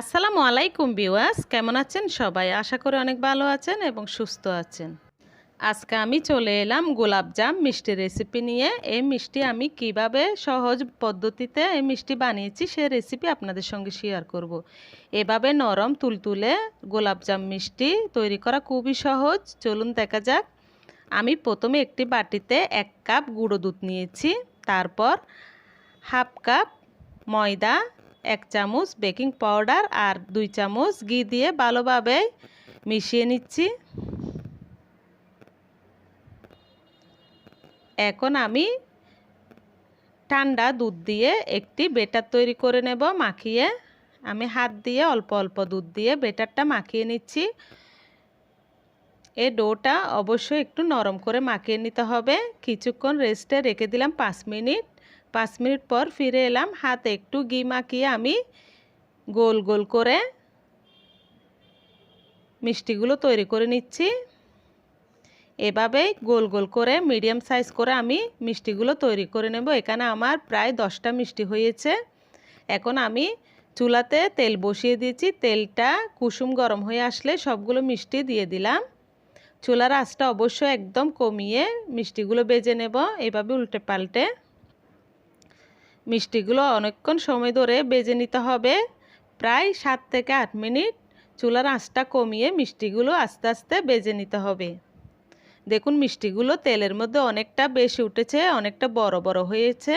আসসালামু আলাইকুম বিওয়াস কেমন আছেন সবাই? আশা করি অনেক ভালো আছেন এবং সুস্থ আছেন। আজকে আমি চলে এলাম গোলাপজাম মিষ্টি রেসিপি নিয়ে। এই মিষ্টি আমি কীভাবে সহজ পদ্ধতিতে এই মিষ্টি বানিয়েছি সে রেসিপি আপনাদের সঙ্গে শেয়ার করব। এভাবে নরম তুলতুলে গোলাপজাম মিষ্টি তৈরি করা খুবই সহজ। চলুন দেখা যাক। আমি প্রথমে একটি বাটিতে এক কাপ গুঁড়ো দুধ নিয়েছি। তারপর হাফ কাপ ময়দা এক চামচ বেকিং পাউডার আর দুই চামচ ঘি দিয়ে ভালোভাবে মিশিয়ে নিচ্ছি। এখন আমি ঠান্ডা দুধ দিয়ে একটি বেটার তৈরি করে নেব মাখিয়ে। আমি হাত দিয়ে অল্প অল্প দুধ দিয়ে বেটারটা মাখিয়ে নিচ্ছি। এ ডোটা অবশ্যই একটু নরম করে মাখিয়ে নিতে হবে। কিছুক্ষণ রেস্টে রেখে দিলাম পাঁচ মিনিট। পাঁচ মিনিট পর ফিরে এলাম, হাতে একটু ঘি মাখিয়ে আমি গোল গোল করে মিষ্টিগুলো তৈরি করে নিচ্ছি। এভাবেই গোল গোল করে মিডিয়াম সাইজ করে আমি মিষ্টিগুলো তৈরি করে নেব। এখানে আমার প্রায় দশটা মিষ্টি হয়েছে। এখন আমি চুলাতে তেল বসিয়ে দিয়েছি। তেলটা কুসুম গরম হয়ে আসলে সবগুলো মিষ্টি দিয়ে দিলাম। চুলার আঁচটা অবশ্যই একদম কমিয়ে মিষ্টিগুলো বেজে নেব। এভাবে উল্টে পাল্টে মিষ্টিগুলো অনেকক্ষণ সময় ধরে বেজে নিতে হবে। প্রায় সাত থেকে আট মিনিট চুলার আঁচটা কমিয়ে মিষ্টিগুলো আস্তে আস্তে বেজে নিতে হবে। দেখুন, মিষ্টিগুলো তেলের মধ্যে অনেকটা বেশি উঠেছে, অনেকটা বড় বড় হয়েছে।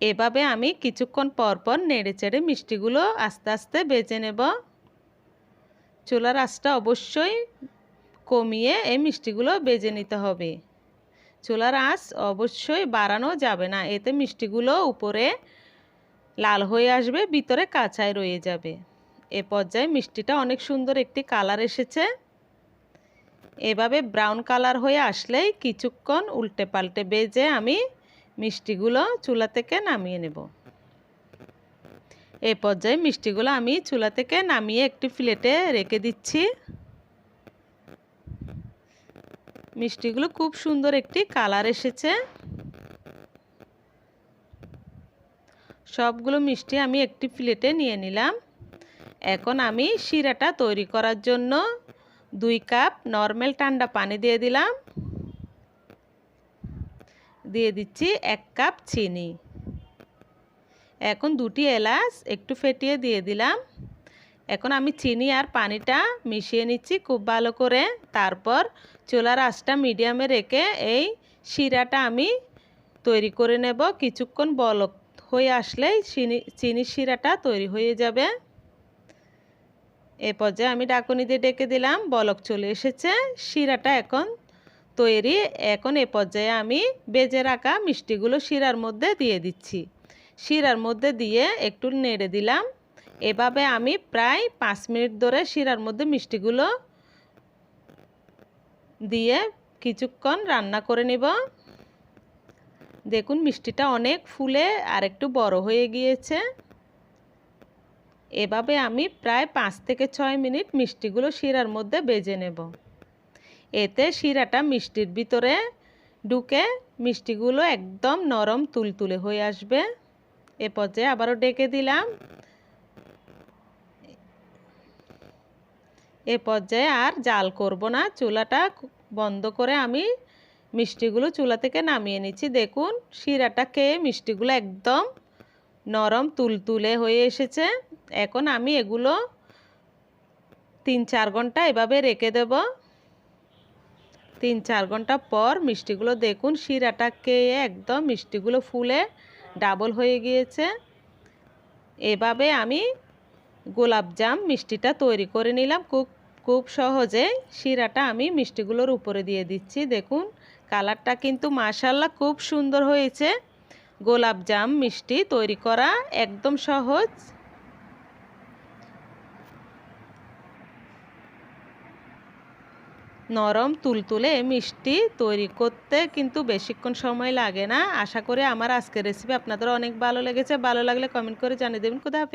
এভাবে আমি কিছুক্ষণ পর পর নেড়ে চেড়ে মিষ্টিগুলো আস্তে আস্তে বেজে নেব। চুলার আঁচটা অবশ্যই কমিয়ে এই মিষ্টিগুলো বেজে নিতে হবে। চুলার আঁচ অবশ্যই বাড়ানো যাবে না। এতে মিষ্টিগুলো উপরে লাল হয়ে আসবে, ভিতরে কাঁচায় রয়ে যাবে। এ পর্যায়ে মিষ্টিটা অনেক সুন্দর একটি কালার এসেছে। এভাবে ব্রাউন কালার হয়ে আসলেই কিছুক্ষণ উল্টে পাল্টে বেজে আমি মিষ্টিগুলো চুলা থেকে নামিয়ে নেব। এ পর্যায়ে মিষ্টিগুলো আমি চুলা থেকে নামিয়ে একটি প্লেটে রেখে দিচ্ছি। মিষ্টিগুলো খুব সুন্দর একটি কালার এসেছে। সবগুলো মিষ্টি আমি একটি প্লেটে নিয়ে নিলাম। এখন আমি শিরাটা তৈরি করার জন্য দুই কাপ নর্মাল ঠান্ডা পানি দিয়ে দিলাম। দিয়ে দিচ্ছি এক কাপ চিনি। এখন দুটি এলাচ একটু ফেটিয়ে দিয়ে দিলাম। এখন আমি চিনি আর পানিটা মিশিয়ে নিচ্ছি খুব ভালো করে। তারপর চুলার আঁচটা মিডিয়ামে রেখে এই শিরাটা আমি তৈরি করে নেব। কিছুক্ষণ বলক হয়ে আসলেই চিনি চিনির শিরাটা তৈরি হয়ে যাবে। এ পর্যায়ে আমি ডাকুনি দিয়ে ডেকে দিলাম, বলক চলে এসেছে। শিরাটা এখন তৈরি। এখন এ পর্যায়ে আমি বেজে রাখা মিষ্টিগুলো শিরার মধ্যে দিয়ে দিচ্ছি। শিরার মধ্যে দিয়ে একটু নেড়ে দিলাম। এভাবে আমি প্রায় পাঁচ মিনিট ধরে শিরার মধ্যে মিষ্টিগুলো দিয়ে কিছুক্ষণ রান্না করে নেব। দেখুন, মিষ্টিটা অনেক ফুলে আর একটু বড় হয়ে গিয়েছে। এভাবে আমি প্রায় পাঁচ থেকে ছয় মিনিট মিষ্টিগুলো শিরার মধ্যে বেজে নেব। এতে শিরাটা মিষ্টির ভিতরে ঢুকে মিষ্টিগুলো একদম নরম তুলতুলে হয়ে আসবে। এ পর্যায়ে আবারও ডেকে দিলাম। এ পর্যায়ে আর জাল করব না। চুলাটা বন্ধ করে আমি মিষ্টিগুলো চুলা থেকে নামিয়ে নিচ্ছি। দেখুন, শিরাটা খেয়ে মিষ্টিগুলো একদম নরম তুলতুলে হয়ে এসেছে। এখন আমি এগুলো তিন চার ঘণ্টা এভাবে রেখে দেব। তিন চার ঘণ্টা পর মিষ্টিগুলো দেখুন, শিরাটা খেয়ে একদম মিষ্টিগুলো ফুলে ডাবল হয়ে গিয়েছে। এভাবে আমি গোলাপজাম মিষ্টিটা তৈরি করে নিলাম। খুব খুব সহজে শিরাটা আমি মিষ্টিগুলোর উপরে দিয়ে দিচ্ছি। দেখুন, কালারটা কিন্তু মাশাল্লাহ খুব সুন্দর হয়েছে। গোলাপজাম মিষ্টি তৈরি করা একদম সহজ। নরম, তুলতুলে মিষ্টি তৈরি করতে কিন্তু বেশিক্ষণ সময় লাগে না। আশা করি আমার আজকের রেসিপি আপনাদের অনেক ভালো লেগেছে। ভালো লাগলে কমেন্ট করে জানিয়ে দেবেন। কোথাও